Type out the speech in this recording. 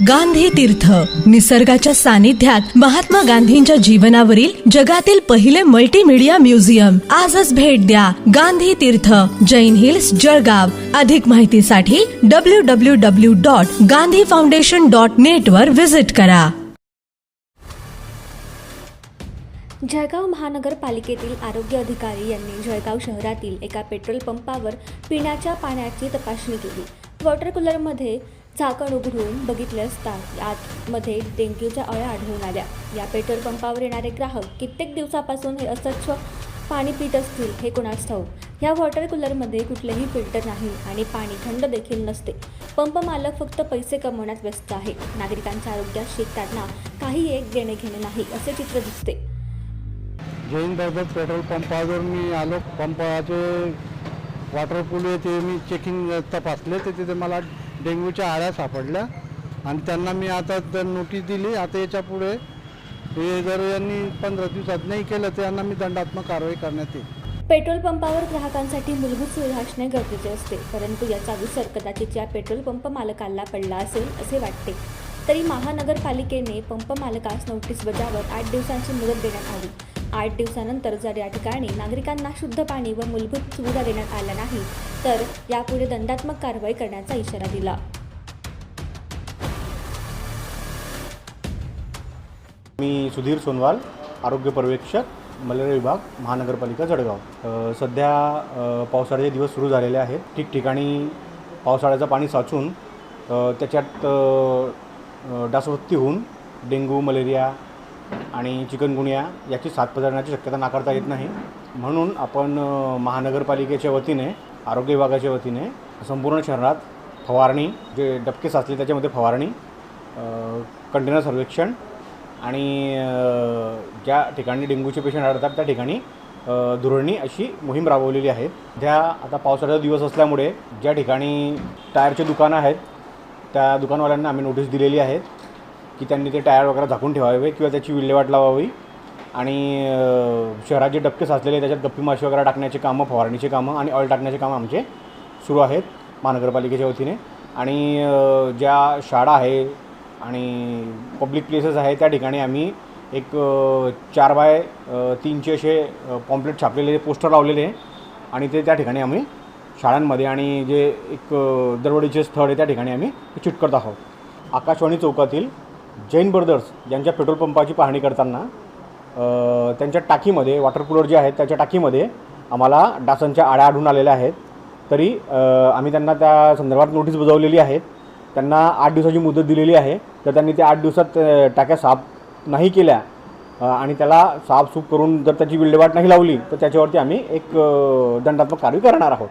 गांधी तीर्थ. निसर्गाच्या सानिध्यात महात्मा गांधींच्या जीवनावरील जगातील पहिले मल्टीमीडिया म्युझियम आजच भेट द्या गांधी तीर्थ जैन हिल्स जळगाव. अधिक माहितीसाठी W W W dot Gandhi foundation dot net वर व्हिजिट करा. जळगाव महानगरपालिकेतील आरोग्य अधिकारी यांनी जळगाव शहरातील एका पेट्रोल पंपावर पिण्याच्या पाण्याची तपासणी केली. वॉटर कूलरमध्ये झाकण उघडून बघितले असता आतमध्ये डेंग्यूच्या अळ्या आढळून आल्या. या पेट्रोल पंपावर येणारे ग्राहक कित्येक दिवसापासून हे अस्वच्छ पाणी पित असतील हे कोणास ठाऊक? या वॉटर कूलरमध्ये कुठलेही फिल्टर नाही आणि पाणी थंड देखील नसते. पंप मालक फक्त पैसे कमवण्यात व्यस्त आहे. नागरिकांच्या आरोग्याशी त्यांना काही एक देणे घेणे नाही असे चित्र दिसते. जैन दर्गत पेट्रोल पंपावर मी आलो. पंपाचे वॉटर पूल ते मी चेकिंग तपासले तर तिथे मला डेंग्यूच्या आळ्या सापडल्या. आणि त्यांना मी आता नोटीस दिली. आता याच्यापुढे हे जर यांनी पंधरा दिवसात नाही केलं तर यांना मी दंडात्मक कारवाई करण्यात येईल. पेट्रोल पंपावर ग्राहकांसाठी मूलभूत सुविधा असणे गरजेचे असते. परंतु याचा विसर कदाचित या पेट्रोल पंप मालकाला पडला असेल असे वाटते. तरी महानगरपालिकेने पंप मालकास नोटीस बजावत आठ दिवसांची मुदत देण्यात आली. आठ दिवसानंतर जर या ठिकाणी नागरिकांना शुद्ध पाणी व मूलभूत सुविधा देण्यात आल्या नाही तर यापुढे दंडात्मक कारवाई करण्याचा इशारा दिला. मी सुधीर सोनवाल आरोग्य पर्यवेक्षक मलेरिया विभाग महानगरपालिका जळगाव. सध्या पावसाळ्याचे दिवस सुरू झालेले आहेत. ठिकठिकाणी पावसाळ्याचं पाणी साचून त्याच्यात अ, डासवत्ती होऊन डेंग्यू मलेरिया आणि चिकनगुनिया याची साथ पसरण्याची शक्यता नाकारता येत नाही. म्हणून आपण महानगरपालिकेच्या वतीने आरोग्य विभागाच्या वतीने संपूर्ण शहरात फवारणी जे डबके साचले त्याच्यामध्ये फवारणी कंटेनर सर्वेक्षण आणि ज्या ठिकाणी डेंग्यूचे पेशंट आढळतात त्या ठिकाणी धुरणी अशी मोहीम राबवलेली आहे. त्या आता पावसाळ्याचा दिवस असल्यामुळे ज्या ठिकाणी टायरचे दुकानं आहेत त्या दुकानवाल्यांना आम्ही नोटीस दिलेली आहे. की त्यांनी ते टायर वगैरे झाकून ठेवावे किंवा त्याची विल्हेवाट लावावी. आणि शहराचे शहरात जे डबके साचलेले त्याच्यात गप्पी माशी वगैरे टाकण्याचे कामं फवारणीचे कामं आणि ऑइल टाकण्याचे कामं आमचे सुरू आहेत महानगरपालिकेच्या वतीने. आणि ज्या शाळा आहे आणि पब्लिक प्लेसेस आहे त्या ठिकाणी आम्ही एक चार बाय तीनशे तीनचे असे पॉम्पलेट छापलेले पोस्टर लावलेले आहे आणि ते त्या ठिकाणी आम्ही शाळांमध्ये आणि जे एक दरवडीचे स्थळ आहे त्या ठिकाणी आम्ही चिटकत आहोत. आकाशवाणी चौकातील जैन ब्रदर्स यांच्या पेट्रोल पंपाची पाहणी करताना त्यांच्या टाकीमध्ये वॉटर कूलर जे आहेत त्याच्या टाकीमध्ये आम्हाला डासांच्या आळ्या आढळून आलेल्या आहेत. तरी आम्ही त्यांना त्या संदर्भात नोटीस बजावलेली आहेत. त्यांना आठ दिवसाची मुदत दिलेली आहे. तर त्यांनी त्या आठ दिवसात टाक्या साफ नाही केल्या आणि त्याला साफसूफ करून जर त्याची विल्हेवाट नाही लावली तर त्याच्यावरती आम्ही एक दंडात्मक कारवाई करणार आहोत.